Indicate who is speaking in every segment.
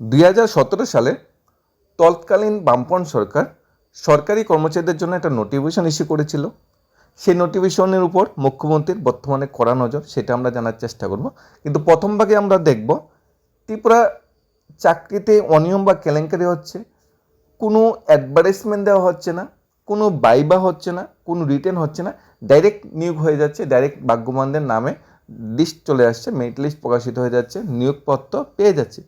Speaker 1: দুই হাজার সতেরো সালে তৎকালীন বামপন সরকার সরকারি কর্মচারীদের জন্য একটা নোটিফিকেশন ইস্যু করেছিল। সেই নোটিফিকেশনের উপর মুখ্যমন্ত্রীর বর্তমানে কড়া নজর, সেটা আমরা জানার চেষ্টা করব। কিন্তু প্রথম ভাগে আমরা দেখব, ত্রিপুরা চাকরিতে অনিয়ম বা কেলেঙ্কারি হচ্ছে, কোনো অ্যাডভার্টাইজমেন্ট দেওয়া হচ্ছে না, কোনো বাইবা হচ্ছে না, কোনো রিটেন হচ্ছে না ডাইরেক্ট নিয়োগ হয়ে যাচ্ছে ডাইরেক্ট ভাগ্যবানদের নামে লিস্ট চলে আসছে মেরিট লিস্ট প্রকাশিত হয়ে যাচ্ছে, নিয়োগপত্র পেয়ে যাচ্ছে।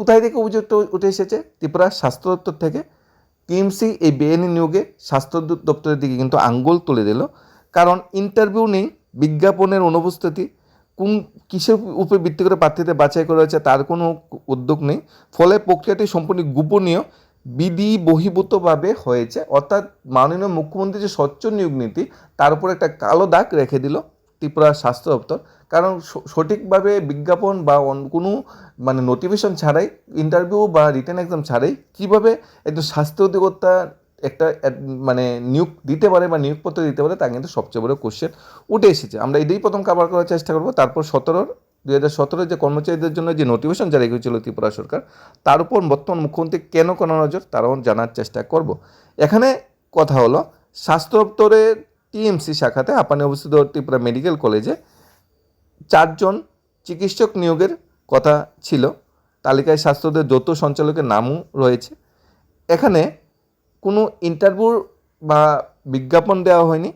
Speaker 1: কোথায় থেকে অভিযোগটা উঠে এসেছে? ত্রিপুরা স্বাস্থ্য দপ্তর থেকে। টিএমসি এই বেআইনি নিয়োগে স্বাস্থ্য দপ্তরের দিকে কিন্তু আঙ্গুল তুলে দিল। কারণ ইন্টারভিউ নেই, বিজ্ঞাপনের অনুপস্থিতি। কোন কিসের উপর ভিত্তি করে প্রার্থীদের বাছাই করা হয়েছে তার কোনো উদ্যোগ নেই। ফলে প্রক্রিয়াটি সম্পূর্ণ গোপনীয়, বিধি বহির্ভূতভাবে হয়েছে। অর্থাৎ মাননীয় মুখ্যমন্ত্রী যে স্বচ্ছ নিয়োগ নীতি, তার উপর একটা কালো দাগ রেখে দিল। ত্রিপুরা স্বাস্থ্য দপ্তর। কারণ সঠিকভাবে বিজ্ঞাপন বা কোনো মানে নোটিফিকেশন ছাড়াই ইন্টারভিউ বা রিটার্ন এক্সাম ছাড়াই কীভাবে একজন স্বাস্থ্য অধিকর্তা একটা মানে নিয়োগ দিতে পারে বা নিয়োগপত্র দিতে পারে, তা কিন্তু সবচেয়ে বড় কোশ্চেন উঠে এসেছে। আমরা এটাই প্রথম কাভার করার চেষ্টা করব। তারপর সতেরোর দুই হাজার সতেরোর যে কর্মচারীদের জন্য যে নোটিফিকেশন জারি করেছিল ত্রিপুরা সরকার, তার উপর বর্তমান মুখ্যমন্ত্রী কেন কোনো নজর, তারাও জানার চেষ্টা করব। এখানে কথা হলো, স্বাস্থ্য দপ্তরের টিএমসি শাখাতে আপানে অবস্থিত ত্রিপুরা মেডিকেল কলেজে চারজন চিকিৎসক নিয়োগের কথা ছিল। তালিকায় স্বাস্থ্যদের যৌথ সঞ্চালকের নামও রয়েছে। এখানে কোনো ইন্টারভিউ বা বিজ্ঞাপন দেওয়া হয়নি।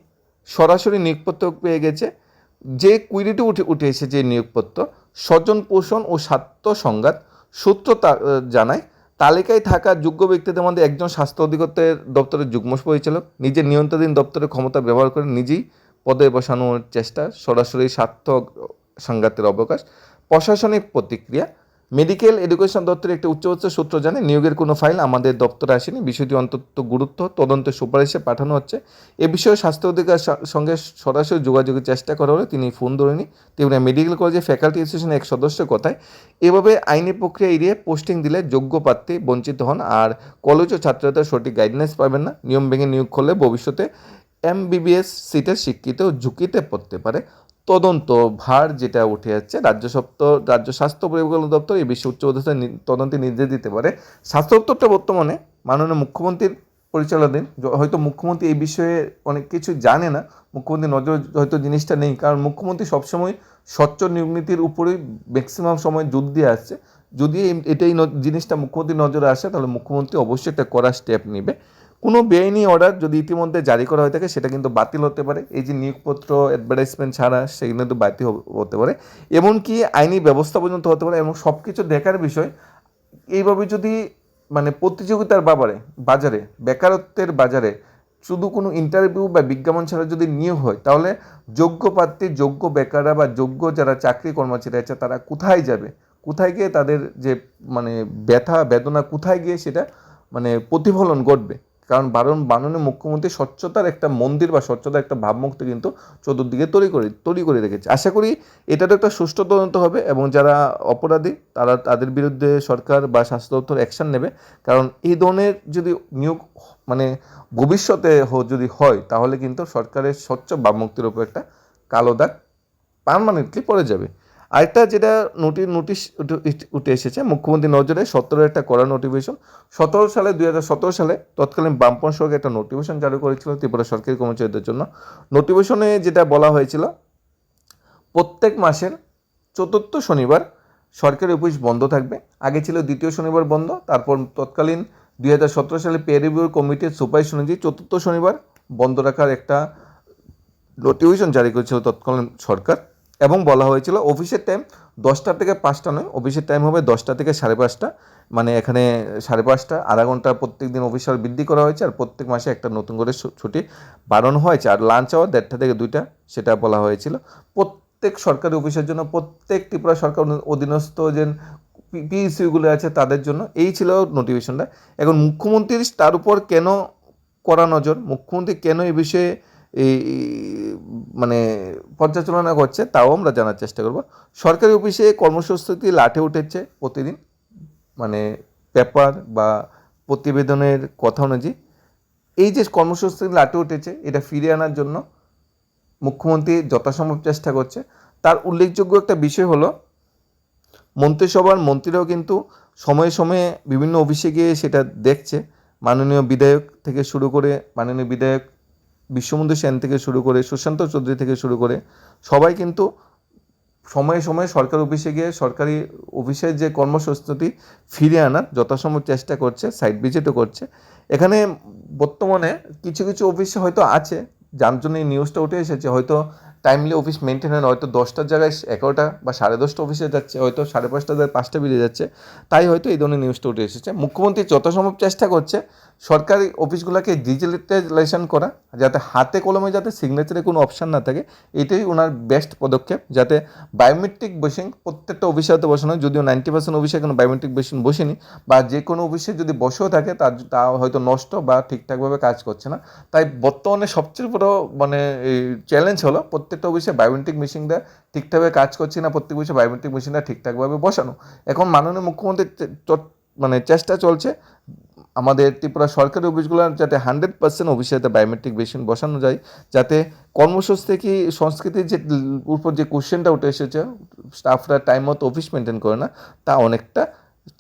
Speaker 1: সরাসরি নিয়োগপত্র পেয়ে গেছে। যে কুইরিটি উঠে উঠে এসেছে নিয়োগপত্র স্বজন পোষণ ও স্বার্থ সংঘাত সূত্র তা- জানায় তালিকায় থাকা যোগ্য ব্যক্তিদের মধ্যে একজন স্বাস্থ্য অধিকর্তের দপ্তরের যুগ্ম পরিচালক, নিজের নিয়ন্ত্রণাধীন দপ্তরের ক্ষমতা ব্যবহার করে নিজেই পদে বসানোর চেষ্টা, সরাসরি স্বার্থ সাংঘাতের অবকাশ, প্রশাসনিক প্রতিক্রিয়া মেডিকেল এডুকেশন দপ্তরের একটি উচ্চ উচ্চ সূত্র জানে নিয়োগের কোনো ফাইল আমাদের দপ্তরে আসেনি। বিষয়টি অন্তত গুরুত্ব, তদন্তের সুপারিশে পাঠানো হচ্ছে। এ বিষয়ে স্বাস্থ্য অধিকার সঙ্গে সরাসরি যোগাযোগের চেষ্টা করা হলে তিনি ফোন ধরেনি। ত্রিপুরা মেডিকেল কলেজের ফ্যাকাল্টি অ্যাসোসিয়েশনের এক সদস্য কথায়, এভাবে আইনি প্রক্রিয়া এড়িয়ে পোস্টিং দিলে যোগ্য প্রার্থী বঞ্চিত হন আর কলেজ ও ছাত্রদের সঠিক গাইডলাইন্স পাবেন না। নিয়ম ভেঙে নিয়োগ করলে ভবিষ্যতে এমবিবিএস সিটের স্বীকৃত ঝুঁকিতে পড়তে পারে। তদন্ত ভার যেটা উঠে যাচ্ছে রাজ্য সপ্তর রাজ্য স্বাস্থ্য পরিকল্পনা দপ্তর এই বিষয়ে উচ্চ তদন্তে নির্দেশ দিতে পারে। স্বাস্থ্য দপ্তরটা বর্তমানে মাননীয় মুখ্যমন্ত্রীর পরিচালনাধীন। হয়তো মুখ্যমন্ত্রী এই বিষয়ে অনেক কিছু জানে না। মুখ্যমন্ত্রী নজর হয়তো জিনিসটা নেই, কারণ মুখ্যমন্ত্রী সবসময় স্বচ্ছ নিয়োগ নীতির উপরেই ম্যাক্সিমাম সময় জোর দিয়ে আসছে। যদি এটাই জিনিসটা মুখ্যমন্ত্রীর নজরে আসে, তাহলে মুখ্যমন্ত্রী অবশ্যই একটা কড়া স্টেপ নেবে। কোনো বেআইনি অর্ডার যদি ইতিমধ্যে জারি করা হয়ে থাকে, সেটা কিন্তু বাতিল হতে পারে। এই যে নিয়োগপত্র অ্যাডভার্টাইজমেন্ট ছাড়া সেগুলো কিন্তু বাতিল হতে পারে। এমনকি আইনি ব্যবস্থা পর্যন্ত হতে পারে এবং সব কিছু দেখার বিষয়, এইভাবে যদি মানে প্রতিযোগিতার বাবারে বাজারে, বেকারত্বের বাজারে শুধু কোনো ইন্টারভিউ বা বিজ্ঞাপন ছাড়া যদি নিয়োগ হয়, তাহলে যোগ্য প্রার্থী, যোগ্য বেকাররা বা যোগ্য যারা চাকরি কর্মচারী আছে, তারা কোথায় যাবে? কোথায় গিয়ে তাদের যে মানে ব্যথা, বেদনা কোথায় গিয়ে সেটা মানে প্রতিফলন ঘটবে? কারণ বারণ বাননে মুখ্যমন্ত্রী স্বচ্ছতার একটা মন্দির বা স্বচ্ছতার একটা ভাবমুক্তি কিন্তু চতুর্দিকে তৈরি করে তৈরি করে রেখেছে। আশা করি এটারও একটা সুষ্ঠু তদন্ত হবে এবং যারা অপরাধী, তারা তাদের বিরুদ্ধে সরকার বা স্বাস্থ্য দপ্তর অ্যাকশন নেবে। কারণ এই ধরনের যদি নিয়োগ মানে ভবিষ্যতে যদি হয়, তাহলে কিন্তু সরকারের স্বচ্ছ ভাবমুক্তির উপর একটা কালো দাগ পারমানেন্টলি পড়ে যাবে। আরেকটা যেটা নোটিশ নোটিশ উঠে- এসেছে, মুখ্যমন্ত্রী নজরে সতেরো একটা করা নোটিফিকেশন। সতেরো সালে, দুই সতেরো সালে তৎকালীন বামপন সরকার একটা নোটিফিকেশন জারি করেছিল ত্রিপুরা সরকারি কর্মচারীদের জন্য। নোটিফিকেশনে যেটা বলা হয়েছিল, প্রত্যেক মাসের চতুর্থ শনিবার সরকারি অফিস বন্ধ থাকবে। আগে ছিল দ্বিতীয় শনিবার বন্ধ, তারপর তৎকালীন দুই হাজার সতেরো সালে পে রিভিউ কমিটির সুপারিশ অনুযায়ী চতুর্থ শনিবার বন্ধ রাখার একটা নোটিফিকেশন জারি করেছিল তৎকালীন সরকার। এবং বলা হয়েছিল অফিসের টাইম দশটা থেকে পাঁচটা নয়, অফিসের টাইম হবে দশটা থেকে সাড়ে পাঁচটা। মানে এখানে সাড়ে পাঁচটা, আধা ঘণ্টা প্রত্যেক দিন অফিস আওয়ার বৃদ্ধি করা হয়েছে, আর প্রত্যেক মাসে একটা নতুন করে ছুটি বাড়ানো হয়েছে। আর লাঞ্চ আওয়ার দেড়টা থেকে দুইটা, সেটা বলা হয়েছিল। প্রত্যেক সরকারি অফিসের জন্য, প্রত্যেক ত্রিপুরা সরকার অধীনস্থ যে পিএসইউগুলো আছে, তাদের জন্য এই ছিল নোটিফিকেশনটা এখন মুখ্যমন্ত্রীর তার উপর কেন করা নজর? মুখ্যমন্ত্রী কেন এই বিষয়ে এই মানে পর্যালোচনা করছে তাও আমরা জানার চেষ্টা করব। সরকারি অফিসে কর্মসংস্কৃতি লাঠে উঠেছে প্রতিদিন মানে পেপার বা প্রতিবেদনের কথা অনুযায়ী। এই যে কর্মসংস্কৃতি লাঠে উঠেছে, এটা ফিরিয়ে আনার জন্য মুখ্যমন্ত্রী যথাসম্ভব চেষ্টা করছে। তার উল্লেখযোগ্য একটা বিষয় হলো, মন্ত্রিসভার মন্ত্রীরাও কিন্তু সময়ে সময়ে বিভিন্ন অফিসে গিয়ে সেটা দেখছে। মাননীয় বিধায়ক থেকে শুরু করে মাননীয় বিধায়ক বিশ্ববন্ধু সেন থেকে শুরু করে সুশান্ত চৌধুরী থেকে শুরু করে সবাই কিন্তু সময়ে সময়ে সরকার অফিসে গিয়ে সরকারি অফিসের যে কর্মসংস্থতি ফিরে আনার যথাসম্ভব চেষ্টা করছে সাইড ভিজিটও করছে। এখানে বর্তমানে কিছু কিছু অফিসে হয়তো আছে, যার জন্য এই নিউজটা উঠে এসেছে। হয়তো টাইমলি অফিস মেনটেন হয় না, হয়তো দশটার জায়গায় এগারোটা বা সাড়ে দশটা অফিসে যাচ্ছে, হয়তো সাড়ে পাঁচটা জায়গায় পাঁচটা বেরিয়ে যাচ্ছে। তাই হয়তো এই ধরনের নিউজটা উঠে এসেছে। মুখ্যমন্ত্রী যথাসম্ভব চেষ্টা করছে সরকারি অফিসগুলোকে ডিজিটালাইজেশন করা, যাতে হাতে কলমে যাতে সিগনেচারে কোনো অপশান না থাকে। এটাই ওনার বেস্ট পদক্ষেপ, যাতে বায়োমেট্রিক মেশিন প্রত্যেকটা অফিসে হয়তো বসানো যদিও নাইনটি পার্সেন্ট অফিসে কোনো বায়োমেট্রিক মেশিন বসেনি, বা যে কোনো অফিসে যদি বসেও থাকে, তার তা হয়তো নষ্ট বা ঠিকঠাকভাবে কাজ করছে না। তাই বর্তমানে সবচেয়ে বড় মানে চ্যালেঞ্জ হলো প্রত্যেকটা অফিসে বায়োমেট্রিক মেশিনটা ঠিকঠাকভাবে কাজ করছে না, প্রত্যেক অফিসে বায়োমেট্রিক মেশিনটা ঠিকঠাকভাবে বসানো এখন মাননীয় মুখ্যমন্ত্রীর মানে চেষ্টা চলছে, আমাদের ত্রিপুরা সরকারি অফিসগুলো যাতে হান্ড্রেড পার্সেন্ট অফিসে যাতে বায়োমেট্রিক মেশিন বসানো যায়, যাতে কর্মসংস্থা কি সংস্কৃতির যে উপর যে কোশ্চেনটা উঠে এসেছে স্টাফরা টাইম মতো অফিস মেনটেন করে না, তা অনেকটা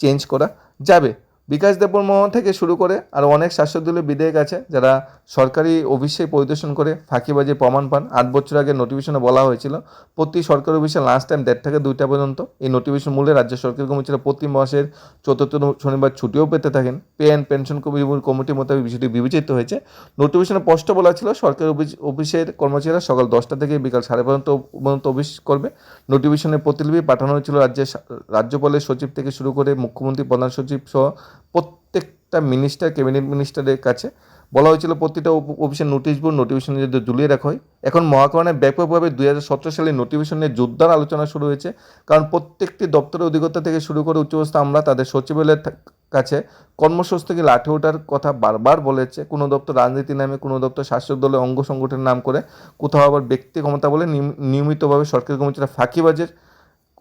Speaker 1: চেঞ্জ করা যাবে। বিকাশ দেববর্মা থেকে শুরু করে আর অনেক শাসকদলীয় বিধায়ক আছে, যারা সরকারি অফিসে পরিদর্শন করে ফাঁকিবাজি প্রমাণ পান। আট বছর আগে নোটিফিকেশনে বলা হয়েছিল, প্রতি সরকারি অফিসে লাস্ট টাইম দেড় থেকে দুইটা পর্যন্ত। এই নোটিফিকেশন মূল্যে রাজ্য সরকারি কর্মচারীরা প্রতি মাসের চতুর্থ শনিবার ছুটিও পেতে থাকেন। পে অ্যান্ড পেনশন কমিটি মোতাবেক বিষয়টি বিবেচিত হয়েছে। নোটিফিকেশনে স্পষ্ট বলা ছিল, সরকারি অফিস, অফিসের কর্মচারীরা সকাল দশটা থেকে বিকাল সাড়ে পর্যন্ত পর্যন্ত অফিস করবে। নোটিফিকেশনের প্রতিলিপি পাঠানো হয়েছিল, রাজ্যের রাজ্যপালের সচিব থেকে শুরু করে মুখ্যমন্ত্রী, প্রধান সচিব সহ প্রত্যেকটা মিনিস্টার ক্যাবিনেট মিনিস্টারের কাছে বলা হয়েছিল প্রতিটা অফ- অফিসের নোটিশ বোর্ড নোটিফিকেশনে যদি ঝুলিয়ে রাখা হয়। এখন মহাকরণে ব্যাপকভাবে দুই হাজার সতেরো সালে নোটিফিকেশন নিয়ে জোরদার আলোচনা শুরু হয়েছে। কারণ প্রত্যেকটি দপ্তরের অধিকর্তা থেকে শুরু করে উচ্চবস্থা আমরা তাদের সচিবালয়ের কাছে কর্মসংস্থাকে লাঠে ওঠার কথা বারবার বলেছে কোনো দপ্তর রাজনীতি নামে, কোনো দপ্তর শাসক দলের অঙ্গ সংগঠনের নাম করে কোথাও আবার ব্যক্তি ক্ষমতা বলে নিয়ম- নিয়মিতভাবে সরকারি কর্মচারীরা ফাঁকিবাজের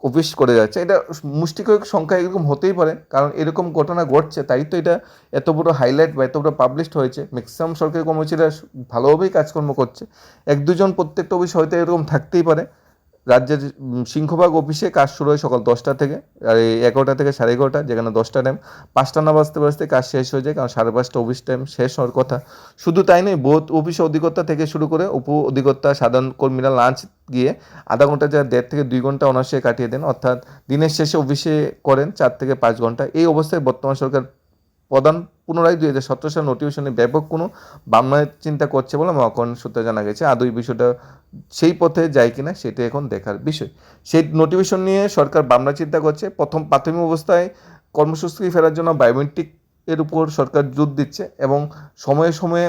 Speaker 1: অফিস করে যাচ্ছে। এটা মুষ্টিকর সংখ্যা এরকম হতেই পারে, কারণ এরকম ঘটনা ঘটছে, তাই তো এটা এত বড় হাইলাইট বা এত বড় পাবলিশড হয়েছে। ম্যাক্সিমাম সরকারি কর্মচারীরা ভালোভাবেই কাজকর্ম করছে। এক দুজন প্রত্যেকটা অফিস হয়তো এরকম থাকতেই পারে। রাজ্যের সিংহভাগ অফিসে কাজ শুরু হয় সকাল দশটা থেকে, আর এগারোটা থেকে সাড়ে এগারোটা, যেখানে দশটা টাইম পাঁচটা না বাজতে বাজতে কাজ শেষ হয়ে যায়, কারণ সাড়ে পাঁচটা অফিস টাইম শেষ হওয়ার কথা। শুধু তাই নয় বোধ অফিস অধিকর্তা থেকে শুরু করে উপ অধিকর্তা, সাধারণ কর্মীরা লাঞ্চ গিয়ে আধা ঘণ্টা যা দেড় থেকে দুই ঘণ্টা অনার্সে কাটিয়ে দেন। অর্থাৎ দিনের শেষে অফিসে করেন চার থেকে পাঁচ ঘণ্টা। এই অবস্থায় বর্তমান সরকার প্রধান পুনরায় দুই হাজার সতেরো সাল নোটিফিকেশনে ব্যাপক কোনো বামনায় চিন্তা করছে বলে মহাকরণ সূত্রে জানা গেছে। আদৌ বিষয়টা সেই পথে যায় কিনা সেটা এখন দেখার বিষয়। সেই নোটিফিকেশন নিয়ে সরকার বামনা চিন্তা করছে। প্রথম প্রাথমিক অবস্থায় কর্মসূচি ফেরার জন্য বায়োমেট্রিক এর উপর সরকার জোর দিচ্ছে এবং সময়ে সময়ে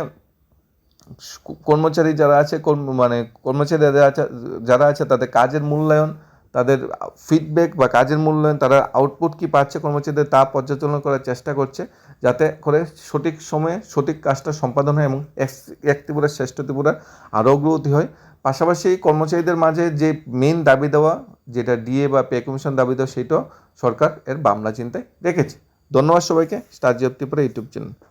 Speaker 1: কর্মচারী যারা আছে মানে কর্মচারী যারা আছে যারা আছে তাদের কাজের মূল্যায়ন তাদের ফিডব্যাক বা কাজের মূল্যায়ন, তারা আউটপুট কি পাচ্ছে কর্মচারীদের তা পর্যালোচনা করার চেষ্টা করছে যাতে করে সঠিক সময়ে সঠিক কাজটা সম্পাদন হয় এবং এক- ত্রিপুরা, শ্রেষ্ঠ ত্রিপুরা আরও অগ্রগতি হয়। পাশাপাশি কর্মচারীদের মাঝে যে মেন দাবি দেওয়া, যেটা ডিএ বা পে কমিশন দাবি দেওয়া, সেটাও সরকার এর বামলা চিন্তায় রেখেছে। ধন্যবাদ সবাইকে। Star Jio Tripura YouTube channel